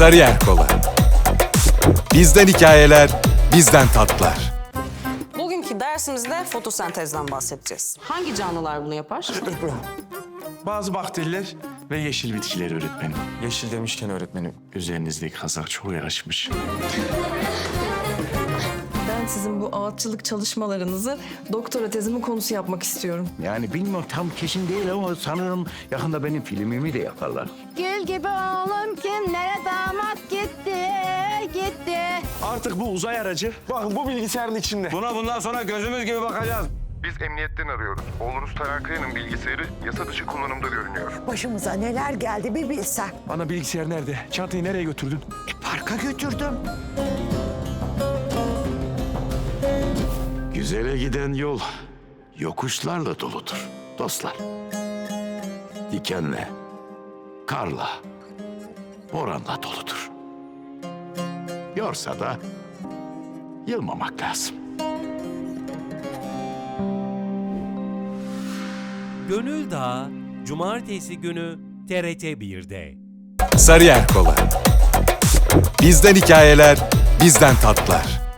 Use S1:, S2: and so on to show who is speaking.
S1: Sarıyer Kola. Bizden hikayeler, bizden tatlar.
S2: Bugünkü dersimizde fotosentezden bahsedeceğiz. Hangi canlılar bunu yapar?
S3: Bazı bakteriler ve yeşil bitkiler öğretmenim.
S4: Yeşil demişken öğretmenim.
S3: Üzerinizdeki kazak çok yakışmış.
S5: Ben sizin bu ağaççılık çalışmalarınızı doktora tezimin konusu yapmak istiyorum.
S6: Yani bilmiyorum tam kesin değil ama sanırım yakında benim filmimi de yaparlar.
S7: Gül gibi oğlum kimlere damat gitti, gitti.
S3: Artık bu uzay aracı bakın bu bilgisayarın içinde.
S4: Buna bundan sonra gözümüz gibi bakacağız.
S8: Biz emniyetten arıyoruz. Oğlunuz Taner Kaya'nın bilgisayarı yasa dışı kullanımda görünüyor.
S9: Başımıza neler geldi bir bilsen.
S3: Ana bilgisayar nerede? Çantayı nereye götürdün?
S9: Parka götürdüm.
S6: Güzele giden yol yokuşlarla doludur dostlar. Dikenle, karla, boranla doludur. Yorsa da yılmamak lazım.
S10: Gönül Dağı Cumartesi günü TRT 1'de.
S1: Sarıyer Kola. Bizden hikayeler, bizden tatlar.